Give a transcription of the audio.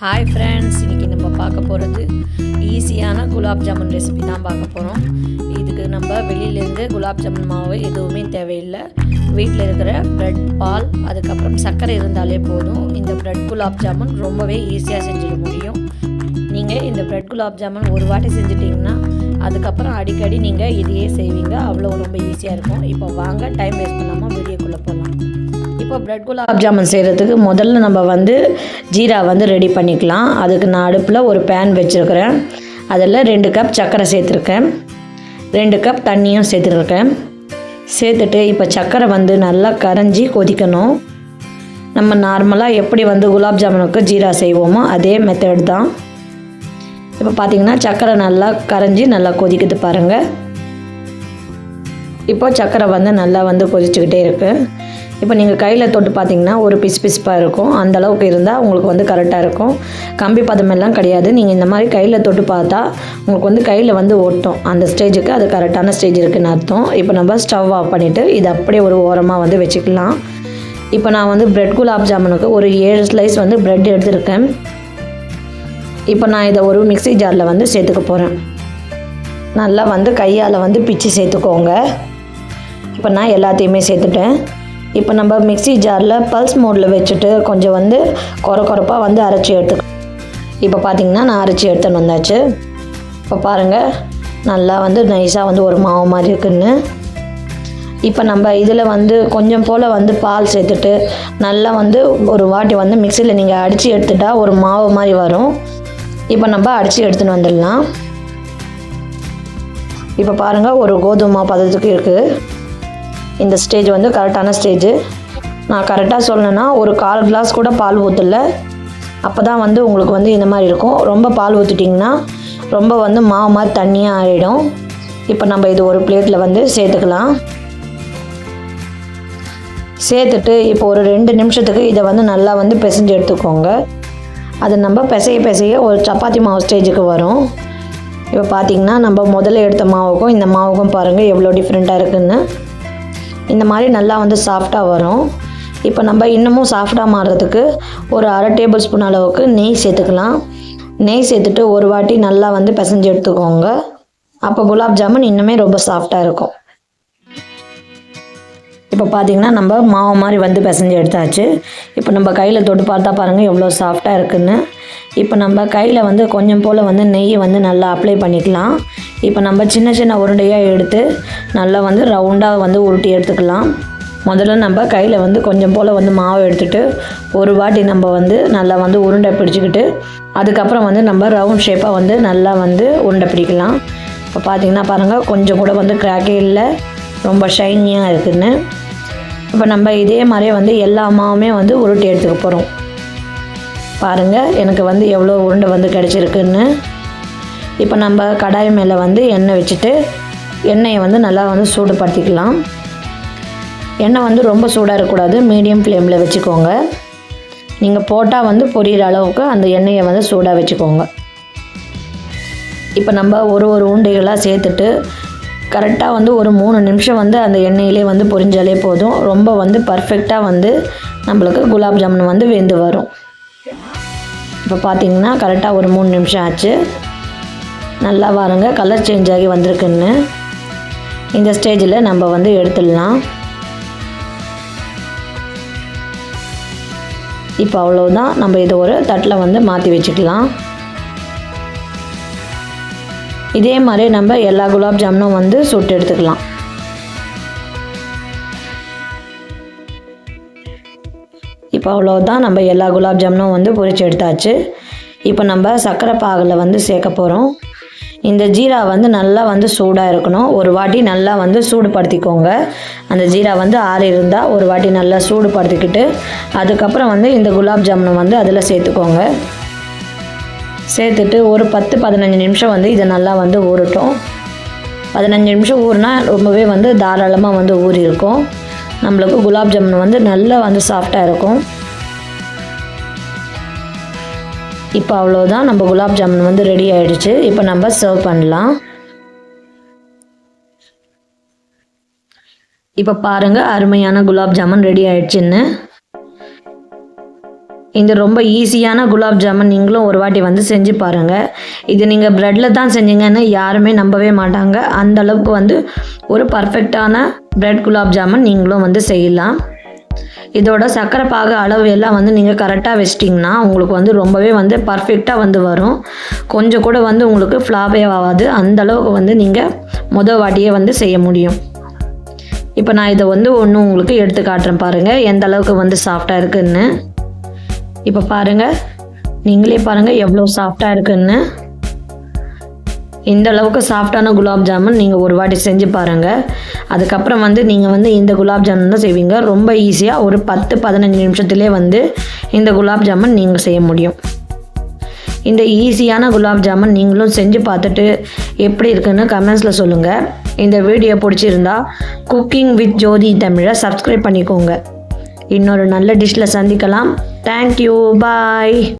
Hi friends இன்றைக்கி நம்ம பார்க்க போகிறது ஈஸியான குலாப் ஜாமுன் ரெசிபி தான் பார்க்க போகிறோம் இதுக்கு நம்ம வெளியிலேருந்து குலாப் ஜாமுன் மாவு எதுவுமே தேவையில்லை. வீட்டில் இருக்கிற ப்ரெட் பால் அதுக்கப்புறம் சர்க்கரை இருந்தாலே போதும். இந்த ப்ரெட் குலாப் ஜாமுன் ரொம்பவே ஈஸியாக செஞ்சிட முடியும். நீங்கள் இந்த ப்ரெட் குலாப் ஜாமுன் ஒரு வாட்டி செஞ்சிட்டிங்கன்னா அதுக்கப்புறம் அடிக்கடி நீங்கள் இதையே செய்வீங்க. அவ்வளோ ரொம்ப ஈஸியாக இருக்கும். இப்போ வாங்க டைம் வேஸ்ட் பண்ணாமல் வீடியோக்குள்ளே போகலாம் இப்போ ப்ரெட் குலாப் ஜாமுன் செய்கிறதுக்கு முதல்ல நம்ம வந்து ஜீரா வந்து ரெடி பண்ணிக்கலாம். அதுக்கு நான் அடுப்பில் ஒரு பேன் வச்சுருக்கிறேன். அதில் ரெண்டு கப் சர்க்கரை சேர்த்துருக்கேன். ரெண்டு கப் தண்ணியும் சேர்த்துருக்கேன். சேர்த்துட்டு இப்போ சர்க்கரை வந்து நல்லா கரைஞ்சி கொதிக்கணும். நம்ம நார்மலாக எப்படி வந்து குலாப் ஜாமுனுக்கு ஜீரா செய்வோமோ அதே மெத்தட் தான். இப்போ பார்த்தீங்கன்னா சர்க்கரை நல்லா கரைஞ்சி நல்லா கொதிக்குது பாருங்கள் இப்போ சர்க்கரை வந்து நல்லா வந்து கொதிச்சுக்கிட்டே இருக்குது இப்போ நீங்கள் கையில் தொட்டு பார்த்தீங்கன்னா ஒரு பிசு பிசுப்பாக இருக்கும். அந்த அளவுக்கு இருந்தால் உங்களுக்கு வந்து கரெக்டாக இருக்கும். கம்பி பதமெல்லாம் கிடையாது. நீங்கள் இந்த மாதிரி கையில் தொட்டு பார்த்தா உங்களுக்கு வந்து கையில் வந்து ஒட்டும். அந்த ஸ்டேஜுக்கு அது கரெக்டான ஸ்டேஜ் இருக்குதுன்னு அர்த்தம். இப்போ நம்ம ஸ்டவ் ஆஃப் பண்ணிவிட்டு இது அப்படியே ஒரு ஓரமாக வந்து வச்சுக்கலாம். இப்போ நான் வந்து பிரெட் குலாப் ஜாமுனுக்கு ஒரு ஏழு ஸ்லைஸ் வந்து பிரெட் எடுத்திருக்கேன். இப்போ நான் இதை ஒரு மிக்ஸி ஜாரில் வந்து சேர்த்துக்க போகிறேன் நல்லா வந்து கையால் வந்து பிச்சு சேர்த்துக்கோங்க. இப்போ நான் எல்லாத்தையுமே சேர்த்துட்டேன். இப்போ நம்ம மிக்ஸி ஜாரில் பல்ஸ் மோடில் வச்சுட்டு கொஞ்சம் வந்து குறை குறைப்பாக வந்து அரைச்சி எடுத்து இப்போ பார்த்தீங்கன்னா நான் அரைச்சி எடுத்துன்னு வந்தாச்சு. இப்போ பாருங்கள் நல்லா வந்து நைஸாக வந்து ஒரு மாவு மாதிரி இருக்குன்னு. இப்போ நம்ம இதில் வந்து கொஞ்சம் போல் வந்து பால் சேர்த்துட்டு நல்லா வந்து ஒரு வாட்டி வந்து மிக்சியில் நீங்கள் அடித்து எடுத்துட்டா ஒரு மாவு மாதிரி வரும். இப்போ நம்ம அடித்து எடுத்துன்னு வந்துடலாம். இப்போ பாருங்கள் ஒரு கோதுமை பதத்துக்கு இருக்குது இந்த ஸ்டேஜ் வந்து கரெக்டான ஸ்டேஜு நான் கரெக்டாக சொல்லணுன்னா ஒரு கால் கிளாஸ் கூட பால் ஊற்றல அப்போ தான் வந்து உங்களுக்கு வந்து இந்த மாதிரி இருக்கும். ரொம்ப பால் ஊற்றிட்டிங்கன்னா ரொம்ப வந்து மாவு மாதிரி தண்ணியாக ஆகிடும் இப்போ நம்ம இது ஒரு பிளேட்டில் வந்து சேர்த்துக்கலாம். சேர்த்துட்டு இப்போ ஒரு ரெண்டு நிமிஷத்துக்கு இதை வந்து நல்லா வந்து பிசைஞ்சு எடுத்துக்கோங்க. அது நம்ம பிசைய பிசைய ஒரு சப்பாத்தி மாவு ஸ்டேஜுக்கு வரும். இப்போ பார்த்தீங்கன்னா நம்ம முதல்ல எடுத்த மாவுக்கும் இந்த மாவுக்கும் பாருங்கள் எவ்வளோ டிஃப்ரெண்ட்டாக இருக்குதுன்னு இந்த மாதிரி நல்லா வந்து சாஃப்டாக வரும். இப்போ நம்ம இன்னமும் சாஃப்டாக மாறுறதுக்கு ஒரு அரை டேபிள் ஸ்பூன் அளவுக்கு நெய் சேர்த்துக்கலாம். நெய் சேர்த்துட்டு ஒரு வாட்டி நல்லா வந்து பிசைஞ்சு எடுத்துக்கோங்க. அப்போ குலாப் ஜாமுன் இன்னுமே ரொம்ப சாஃப்டாக இருக்கும். இப்போ பார்த்தீங்கன்னா நம்ம மாவு மாதிரி வந்து பிசைஞ்சு எடுத்தாச்சு. இப்போ நம்ம கையில் தொட்டு பார்த்தா பாருங்கள் எவ்வளோ சாஃப்டாக இருக்குன்னு. இப்போ நம்ம கையில் வந்து கொஞ்சம் போல் வந்து நெய் வந்து நல்லா அப்ளை பண்ணிக்கலாம். இப்போ நம்ம சின்ன சின்ன உருண்டையாக எடுத்து நல்லா வந்து ரவுண்டாக வந்து உருட்டி எடுத்துக்கலாம். முதல்ல நம்ம கையில் வந்து கொஞ்சம் போல் வந்து மாவு எடுத்துகிட்டு ஒரு வாட்டி நம்ம வந்து நல்லா வந்து உருண்டை பிடிச்சிக்கிட்டு அதுக்கப்புறம் வந்து நம்ம ரவுண்ட் ஷேப்பாக வந்து நல்லா வந்து உருண்டை பிடிக்கலாம். இப்போ பார்த்திங்கன்னா பாருங்கள் கொஞ்சம் கூட வந்து கிராக்கே இல்லை ரொம்ப ஷைனியாக இருக்குதுன்னு இப்போ நம்ம இதே மாதிரியே வந்து எல்லா மாவுமே வந்து உருட்டி எடுத்துக்க போகிறோம் பாருங்கள் எனக்கு வந்து எவ்வளோ உருண்டை வந்து கிடச்சிருக்குன்னு. இப்போ நம்ம கடாய் மேலே வந்து எண்ணெய் வச்சுட்டு எண்ணெயை வந்து நல்லா வந்து சூடுபடுத்திக்கலாம். எண்ணெய் வந்து ரொம்ப சூடாக இருக்கக்கூடாது மீடியம் ஃப்ளேமில் வச்சுக்கோங்க. நீங்கள் போட்டால் வந்து பொரியிற அளவுக்கு அந்த எண்ணெயை வந்து சூடாக வச்சுக்கோங்க. இப்போ நம்ம ஒரு ஒரு உருண்டைகளாக சேர்த்துட்டு கரெக்டாக வந்து ஒரு மூணு நிமிஷம் வந்து அந்த எண்ணெயிலே வந்து பொரிஞ்சாலே போதும். ரொம்ப வந்து பர்ஃபெக்டாக வந்து நம்மளுக்கு குலாப் ஜாமுன் வந்து வெந்து வரும். இப்போ பார்த்தீங்கன்னா கரெக்டாக ஒரு மூணு நிமிஷம் ஆச்சு. நல்லா வாருங்க கலர் சேஞ்ச் ஆகி வந்திருக்குன்னு. இந்த ஸ்டேஜில் நம்ம வந்து எடுத்துடலாம். இப்போ அவ்வளோதான் நம்ம இதை ஒரு தட்டில் வந்து மாற்றி வச்சுக்கலாம். இதே மாதிரி நம்ம எல்லா குலாப் ஜாமுனும் வந்து சுட்டு எடுத்துக்கலாம். இப்போ அவ்வளோதான் நம்ம எல்லா குலாப் ஜாமுனும் வந்து பொரிச்சு எடுத்தாச்சு. இப்போ நம்ம சர்க்கரை பாகில் வந்து சேர்க்க போகிறோம் இந்த ஜீரா வந்து நல்லா வந்து சூடாக இருக்கணும். ஒரு வாட்டி நல்லா வந்து சூடுபடுத்திக்கோங்க. அந்த ஜீரா வந்து ஆறி இருந்தால் ஒரு வாட்டி நல்லா சூடுபடுத்திக்கிட்டு அதுக்கப்புறம் வந்து இந்த குலாப் ஜாமுனை வந்து அதில் சேர்த்துக்கோங்க. சேர்த்துட்டு ஒரு பத்து பதினஞ்சு நிமிஷம் வந்து இதை நல்லா வந்து ஊறட்டும். பதினஞ்சு நிமிஷம் ஊறினா ரொம்பவே வந்து தாராளமாக வந்து ஊறி இருக்கும் நம்மளுக்கு குலாப் ஜாமுன் வந்து நல்லா வந்து சாஃப்டாக இருக்கும். இப்போ அவ்வளோதான் நம்ம குலாப் ஜாமுன் வந்து ரெடி ஆகிடுச்சு இப்போ நம்ம சர்வ் பண்ணலாம். இப்போ பாருங்கள் அருமையான குலாப் ஜாமுன் ரெடி ஆயிடுச்சுன்னு. இந்த ரொம்ப ஈஸியான குலாப் ஜாமுன் நீங்களும் ஒரு வாட்டி வந்து செஞ்சு பாருங்கள் இது நீங்கள் ப்ரெட்டில் தான் செஞ்சீங்கன்னு யாருமே நம்பவே மாட்டாங்க. அந்த அளவுக்கு வந்து ஒரு பர்ஃபெக்டான ப்ரெட் குலாப் ஜாமுன் நீங்களும் வந்து செய்யலாம். இதோட சர்க்கரை பாகு அளவு எல்லாம் வந்து நீங்கள் கரெக்டாக வச்சிட்டிங்கன்னா உங்களுக்கு வந்து ரொம்பவே வந்து பர்ஃபெக்டாக வந்து வரும். கொஞ்சம் கூட வந்து உங்களுக்கு ஃப்ளாபே ஆகாது. அந்தளவுக்கு வந்து நீங்கள் முத வாட்டியே வந்து செய்ய முடியும். இப்போ நான் இதை வந்து ஒன்று உங்களுக்கு எடுத்து காட்டுறேன் பாருங்கள் எந்த அளவுக்கு வந்து சாஃப்டாக இருக்குன்னு. இப்போ பாருங்கள் நீங்களே பாருங்கள் எவ்வளோ சாஃப்டாக இருக்குன்னு. இந்த அளவுக்கு சாஃப்டான குலாப் ஜாமுன் நீங்கள் ஒரு வாட்டி செஞ்சு பாருங்கள் அதுக்கப்புறம் வந்து நீங்கள் வந்து இந்த குலாப் ஜாமுன் தான் செய்வீங்க. ரொம்ப ஈஸியாக ஒரு பத்து பதினஞ்சு நிமிஷத்துலேயே வந்து இந்த குலாப் ஜாமுன் நீங்கள் செய்ய முடியும். இந்த ஈஸியான குலாப் ஜாமுன் நீங்களும் செஞ்சு பார்த்துட்டு எப்படி இருக்குன்னு கமெண்ட்ஸில் சொல்லுங்கள் இந்த வீடியோ பிடிச்சிருந்தா குக்கிங் வித் ஜோதி தமிழை சப்ஸ்கிரைப் பண்ணிக்கோங்க. இன்னொரு நல்ல டிஷ்ஷில் சந்திக்கலாம். Thank you bye